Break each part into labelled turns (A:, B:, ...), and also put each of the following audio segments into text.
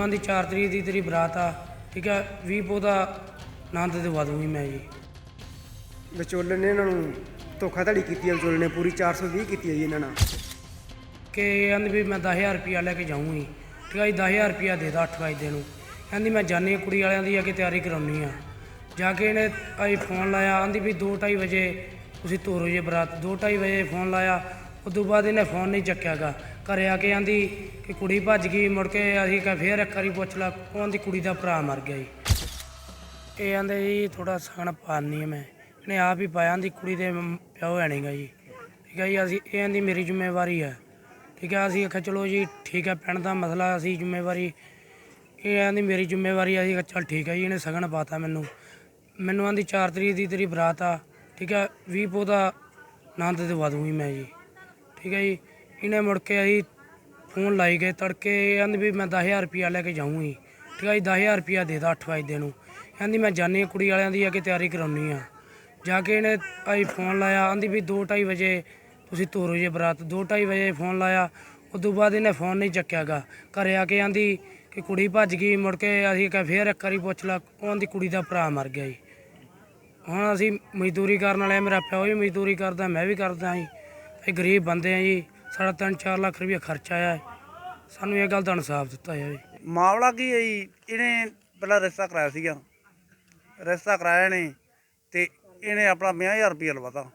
A: ਆਂਦੀ 4 ਤਰੀਕ ਦੀ ਤੇਰੀ ਬਰਾਤ ਆ ਠੀਕ ਆ? 20 ਪੋ ਦਾ ਆਨੰਦ ਦਿਵਾ ਦੂੰਗੀ ਮੈਂ ਜੀ।
B: ਵਿਚੋਲਨ ਨੇ ਇਹਨਾਂ ਨੂੰ ਧੋਖਾਧੜੀ ਕੀਤੀ ਹੈ ਵਿਚੋਲਨ ਨੇ ਪੂਰੀ 420 ਕੀਤੀ ਹੈ ਜੀ ਇਹਨਾਂ ਨਾਲ।
A: ਕਿ ਕਹਿੰਦੀ ਵੀ ਮੈਂ 10000 ਰੁਪਿਆ ਲੈ ਕੇ ਜਾਊਂਗੀ ਠੀਕ ਆ ਜੀ? 10000 ਰੁਪਿਆ ਦੇ ਦਾ 8 ਵਜੇ ਨੂੰ। ਕਹਿੰਦੀ ਮੈਂ ਜਾਣੀ ਕੁੜੀ ਵਾਲਿਆਂ ਦੀ ਆ ਕਿ ਤਿਆਰੀ ਕਰਾਉਣੀ ਆ। ਜਾ ਕੇ ਇਹਨੇ ਆਈ ਫੋਨ ਲਾਇਆ ਆਂਦੀ ਵੀ 2:30 ਵਜੇ ਤੁਸੀਂ ਤੋਰੋ ਜੇ ਬਰਾਤ। 2:30 ਵਜੇ ਫੋਨ ਲਾਇਆ ਉਦੋਂ ਬਾਅਦ ਇਹਨੇ ਫੋਨ ਨਹੀਂ ਚੱਕਿਆਗਾ। ਘਰੇ ਆ ਕੇ ਆਂਦੀ ਕਿ ਕੁੜੀ ਭੱਜ ਗਈ, ਮੁੜ ਕੇ ਅਸੀਂ ਕਹਾਂ ਫੇਰ ਇੱਕ ਵਾਰੀ ਪੁੱਛ ਲਾ, ਉਹ ਆਂਦੀ ਕੁੜੀ ਦਾ ਭਰਾ ਮਰ ਗਿਆ ਜੀ। ਇਹ ਆਂਦੇ ਜੀ ਥੋੜਾ ਸਣ ਪਾਣੀ ਮੈਂ। ਇਹਨੇ ਆਪ ਹੀ ਪਾਇਆ, ਆਂਦੀ ਕੁੜੀ ਦੇ ਪਿਓ ਹੈ ਨਹੀਂਗਾ ਜੀ। ਠੀਕ ਹੈ ਜੀ, ਅਸੀਂ, ਇਹ ਆਂਦੀ ਮੇਰੀ ਜ਼ਿੰਮੇਵਾਰੀ ਹੈ ਠੀਕ ਹੈ ਅਸੀਂ ਆਖਿਆ ਚਲੋ ਜੀ, ਠੀਕ ਹੈ ਪਿੰਡ ਦਾ ਮਸਲਾ ਅਸੀਂ ਜ਼ਿੰਮੇਵਾਰੀ, ਇਹ ਆਂਦੀ ਮੇਰੀ ਜ਼ਿੰਮੇਵਾਰੀ ਆ ਜੀ ਕਿਹਾ ਚੱਲ ਠੀਕ ਹੈ ਜੀ, ਇਹਨੇ ਸਗਨ ਪਾਤਾ ਮੈਨੂੰ। ਮੈਨੂੰ ਆਂਦੀ 4 ਤਰੀਕ ਦੀ ਤੇਰੀ ਬਰਾਤ ਆ। ਠੀਕ ਹੈ 20 ਪੋ ਦਾ ਆਨੰਦ ਦਿਵਾ ਦੂੰਗੀ ਮੈਂ ਜੀ। ਠੀਕ ਹੈ ਜੀ ਇਹਨੇ ਮੁੜ ਕੇ ਅਸੀਂ ਫੋਨ ਲਾਈ ਗਏ ਤੜਕੇ ਕਹਿੰਦੀ ਵੀ ਮੈਂ 10000 ਰੁਪਿਆ ਲੈ ਕੇ ਜਾਊਂਗੀ। ਠੀਕ ਆ ਜੀ 10000 ਰੁਪਿਆ ਦੇ ਦਾ 8 ਵਜੇ ਨੂੰ। ਕਹਿੰਦੀ ਮੈਂ ਜਾਣੀ ਕੁੜੀ ਵਾਲਿਆਂ ਦੀ ਆ ਕੇ ਤਿਆਰੀ ਕਰਾਉਣੀ ਆ। ਜਾ ਕੇ ਇਹਨੇ ਆਈ ਫੋਨ ਲਾਇਆ ਕਹਿੰਦੀ ਵੀ 2:30 ਵਜੇ ਤੁਸੀਂ ਤੋਰੋ ਜੇ ਬਰਾਤ। 2:30 ਵਜੇ ਫੋਨ ਲਾਇਆ ਉਦੋਂ ਬਾਅਦ ਇਹਨੇ ਫੋਨ ਨਹੀਂ ਚੱਕਿਆਗਾ। ਘਰੇ ਆ ਕੇ ਆਂਦੀ ਕਿ ਕੁੜੀ ਭੱਜ ਗਈ ਮੁੜ ਕੇ ਅਸੀਂ ਕਹਾਂ ਫੇਰ ਇੱਕ ਵਾਰੀ ਪੁੱਛ ਲਾ ਉਹ ਆਂਦੀ ਕੁੜੀ ਦਾ ਭਰਾ ਮਰ ਗਿਆ ਜੀ। ਹੁਣ ਅਸੀਂ ਮਜ਼ਦੂਰੀ ਕਰਨ ਵਾਲੇ ਆ, ਮੇਰਾ ਪਿਓ ਵੀ ਮਜ਼ਦੂਰੀ ਕਰਦਾ ਮੈਂ ਵੀ ਕਰਦਾ ਜੀ। ਅਸੀਂ ਗਰੀਬ ਬੰਦੇ ਆ ਜੀ। ਸਾਡਾ 3-4 ਲੱਖ ਰੁਪਏ ਖਰਚਾ ਆਇਆ ਹੈ। ਸਾਨੂੰ ਇਹ ਗੱਲ ਦਾ ਇਨਸਾਫ ਦਿੱਤਾ ਜਾਵੇ।
C: ਮਾਮਲਾ ਕੀ ਹੈ ਜੀ? ਇਹਨੇ ਪਹਿਲਾਂ ਰਿਸ਼ਤਾ ਕਰਾਇਆ ਸੀਗਾ। ਰਿਸ਼ਤਾ ਕਰਾਇਆ ਨੇ ਤੇ ਇਹਨੇ ਆਪਣਾ 50000 ਰੁਪਏ ਲਵਾਤਾ।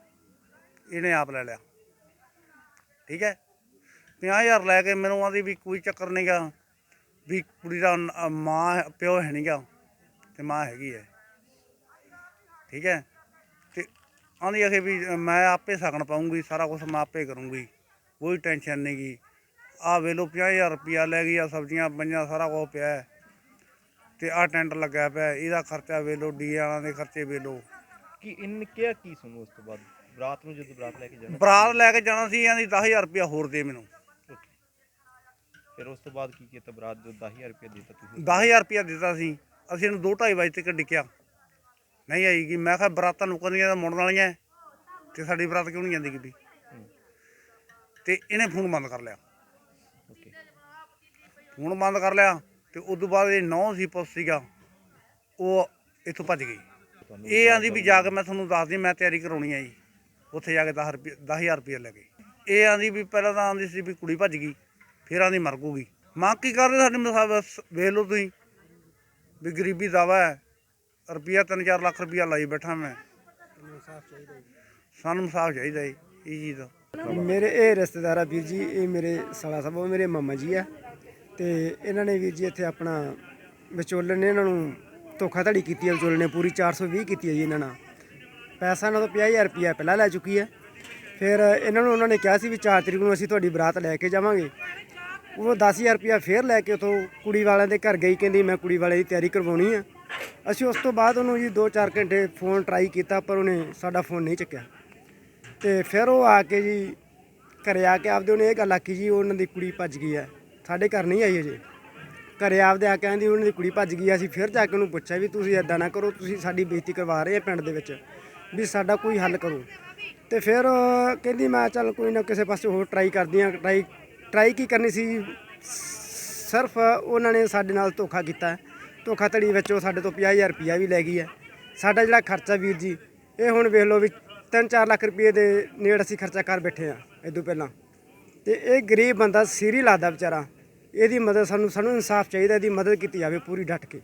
C: ਇਹਨੇ ਆਪ ਲੈ ਲਿਆ। ਠੀਕ ਹੈ? 50000 ਲੈ ਕੇ ਮੈਨੂੰ ਆਂਦੀ ਵੀ ਕੋਈ ਚੱਕਰ ਨਹੀਂਗਾ ਵੀ ਕੁੜੀ ਦਾ ਨ- ਮਾਂ ਪਿਓ ਹੈ ਨਹੀਂਗਾ ਤੇ ਮਾਂ ਹੈਗੀ ਹੈ। ਠੀਕ ਹੈ? ਤੇ ਆਂਦੀ ਆਖੇ ਵੀ ਮੈਂ ਆਪੇ ਸਗਨ ਪਾਉਂਗੀ ਸਾਰਾ ਕੁਝ ਮੈਂ ਆਪੇ ਕਰੂੰਗੀ। ਕੋਈ ਟੈਨਸ਼ਨ ਨਹੀਂਗੀ ਆ ਵੇਲੋ 50000 ਰੁਪਿਆ ਲੈ ਗਈ ਆ ਸਬਜ਼ੀਆਂ ਪੰਜਾਂ ਸਾਰਾ ਕੁਝ ਪਿਆ ਹੈ। ਤੇ ਆ ਟੈਂਟ ਲੱਗਿਆ ਪਿਆ ਇਹਦਾ ਖਰਚਾ ਵੇਲੋ ਡੀ ਵਾਲਾਂ ਦੇ ਖਰਚੇ ਵੇਲੋ
D: ਕਿ ਇਨ ਕਿਹਾ ਕੀ ਸੁਣੋ ਉਸ ਤੋਂ ਬਾਅਦ? ਬਰਾਤ ਨੂੰ ਜਦੋਂ ਬਰਾਤ ਲੈ ਕੇ ਜਾਣਾ?
C: ਬਰਾਤ ਲੈ ਕੇ ਜਾਣਾ ਸੀ ਆਂਦੀ 10000 ਰੁਪਿਆ ਹੋਰ ਦੇ ਮੈਨੂੰ।
D: ਫਿਰ ਉਸ ਤੋਂ ਬਾਅਦ ਕੀ ਕੀਤਾ? ਬਰਾਤ ਜੋ 10000 ਰੁਪਏ ਦਿੱਤਾ ਤੁਸੀਂ?
C: 10000 ਰੁਪਿਆ ਦਿੱਤਾ ਸੀ। ਅਸੀਂ ਇਹਨੂੰ 2:30 ਵਜੇ ਤੱਕ ਡਿੱਕਿਆ। ਨਹੀਂ ਆਈਗੀ ਮੈਂ ਕਿਹਾ ਬਰਾਤਾਂ ਨੁਕਰਦੀਆਂ ਤਾਂ ਮੁੜਨ ਵਾਲੀਆਂ ਤੇ ਸਾਡੀ ਬਰਾਤ ਕਿਉਂ ਨਹੀਂ ਜਾਂਦੀ ਕਿਤੇ? ਤੇ ਇਹਨੇ ਫੋਨ ਬੰਦ ਕਰ ਲਿਆ।
D: ਓਕੇ।
C: ਫੋਨ ਬੰਦ ਕਰ ਲਿਆ ਤੇ ਉਸ ਤੋਂ ਬਾਅਦ ਇਹ ਨੌ ਸੀ ਪੁੱਤ ਸੀਗਾ ਉਹ ਇੱਥੋਂ ਭੱਜ ਗਈ। ਇਹ ਆਂਦੀ ਵੀ ਜਾ ਕੇ ਮੈਂ ਤੁਹਾਨੂੰ ਦੱਸਦੀ ਮੈਂ ਤਿਆਰੀ ਕਰਾਉਣੀ ਆ ਜੀ। ਉੱਥੇ ਜਾ ਕੇ 10 ਰੁਪਏ 10000 ਰੁਪਏ ਲੈ ਗਈ ਇਹ ਆਂਦੀ ਵੀ ਪਹਿਲਾਂ ਤਾਂ ਆਂਦੀ ਸੀ ਵੀ ਕੁੜੀ ਭੱਜ ਗਈ ਫਿਰ ਆਂਦੀ ਮਰ ਗੂਗੀ ਮੰਗ ਕੀ ਕਰਦੇ ਸਾਡੇ ਮਸਾਬ ਵੇਖ ਲਓ ਤੁਸੀਂ ਵੀ ਗਰੀਬੀ ਦਾਵਾ ਹੈ ਰੁਪਿਆ 3-4 ਲੱਖ ਰੁਪਿਆ ਲਾਈ ਬੈਠਾ ਮੈਂ। ਸਾਨੂੰ ਇਨਸਾਫ ਚਾਹੀਦਾ ਜੀ ਇਹ ਚੀਜ਼ ਦਾ।
B: ਮੇਰੇ ਇਹ ਰਿਸ਼ਤੇਦਾਰ ਆ ਵੀਰ ਜੀ, ਇਹ ਮੇਰੇ ਸਾਲਾ ਸਾਹਿਬ, ਉਹ ਮੇਰੇ ਮਾਮਾ ਜੀ ਆ। ਤੇ ਇਹਨਾਂ ਨੇ ਵੀਰ ਜੀ ਇੱਥੇ ਆਪਣਾ ਵਿਚੋਲਨ ਨੇ ਇਹਨਾਂ ਨੂੰ ਧੋਖਾਧੜੀ ਕੀਤੀ ਹੈ ਵਿਚੋਲਨ ਨੇ, ਪੂਰੀ 420 ਕੀਤੀ ਹੈ ਜੀ ਇਹਨਾਂ ਨਾਲ। ਪੈਸਾ ਇਹਨਾਂ ਤੋਂ 50000 ਰੁਪਇਆ ਪਹਿਲਾਂ ਲੈ ਚੁੱਕੀ ਹੈ ਫਿਰ ਇਹਨਾਂ ਨੂੰ ਉਹਨਾਂ ਨੇ ਕਿਹਾ ਸੀ ਵੀ 4 ਤਰੀਕ ਨੂੰ ਅਸੀਂ ਤੁਹਾਡੀ ਬਰਾਤ ਲੈ ਕੇ ਜਾਵਾਂਗੇ। ਉਹ 10000 ਰੁਪਇਆ ਫੇਰ ਲੈ ਕੇ ਉਥੋਂ ਕੁੜੀ ਵਾਲਿਆਂ ਦੇ ਘਰ ਗਈ, ਕਹਿੰਦੀ ਮੈਂ ਕੁੜੀ ਵਾਲੇ ਦੀ ਤਿਆਰੀ ਕਰਵਾਉਣੀ ਆ। ਅਸੀਂ ਉਸ ਤੋਂ ਬਾਅਦ ਉਹਨੂੰ ਜੀ 2-4 ਘੰਟੇ ਫੋਨ ਟਰਾਈ ਕੀਤਾ, ਪਰ ਉਹਨੇ ਸਾਡਾ ਫੋਨ ਨਹੀਂ ਚੱਕਿਆ। ਤੇ ਫਿਰ ਉਹ ਆ ਕੇ ਜੀ ਘਰੇ ਆ ਕੇ ਆਪਦੇ ਉਹਨੇ ਇਹ ਗੱਲ ਆਖੀ ਜੀ, ਉਹਨਾਂ ਦੀ ਕੁੜੀ ਭੱਜ ਗਈ ਹੈ। ਸਾਡੇ ਘਰ ਨਹੀਂ ਆਈ ਅਜੇ। ਘਰੇ ਆਪਦੇ ਆ ਕੇ ਕਹਿੰਦੀ ਉਹਨਾਂ ਦੀ ਕੁੜੀ ਭੱਜ ਗਈ ਆ। ਅਸੀਂ ਫਿਰ ਜਾ ਕੇ ਉਹਨੂੰ ਪੁੱਛਿਆ ਵੀ ਤੁਸੀਂ ਐਦਾਂ ਨਾ ਕਰੋ, ਤੁਸੀਂ ਸਾਡੀ ਬੇਇੱਜ਼ਤੀ ਕਰਵਾ ਰਹੇ ਆ ਪਿੰਡ ਦੇ ਵਿੱਚ ਵੀ ਸਾਡਾ ਕੋਈ ਹੱਲ ਕਰੋ। ਤੇ ਫਿਰ ਕਹਿੰਦੀ, ਮੈਂ ਚੱਲ ਕੋਈ ਨਾ ਕਿਸੇ ਪਾਸੇ ਹੋਰ ਟਰਾਈ ਕਰਦੀ ਆ ਟਰਾਈ ਟਰਾਈ ਕੀ ਕਰਨੀ ਸੀ? ਸਿਰਫ ਉਹਨਾਂ ਨੇ ਸਾਡੇ ਨਾਲ ਧੋਖਾ ਕੀਤਾ। ਹੈ। ਧੋਖਾਧੜੀ ਵਿੱਚ ਉਹ ਸਾਡੇ ਤੋਂ 50000 ਰੁਪਇਆ ਵੀ ਲੈ ਗਈ ਹੈ। ਸਾਡਾ ਜਿਹੜਾ ਖਰਚਾ ਵੀਰ ਜੀ, ਇਹ ਹੁਣ ਵੇਖ ਲਓ ਵੀ 3-4 ਲੱਖ ਰੁਪਏ ਦੇ ਨੇੜ ਅਸੀਂ ਖਰਚਾ ਕਰ ਬੈਠੇ ਆ ਇਦੋਂ ਪਹਿਲਾਂ। ਤੇ ਇਹ ਗਰੀਬ ਬੰਦਾ ਸੀਰੀ ਲਾਦਾ ਵਿਚਾਰਾ। ਇਹਦੀ ਮਦਦ ਸਾਨੂੰ ਸਾਨੂੰ ਇਨਸਾਫ ਚਾਹੀਦਾ, ਇਹਦੀ ਮਦਦ ਕੀਤੀ ਜਾਵੇ ਪੂਰੀ ਡਟ ਕੇ।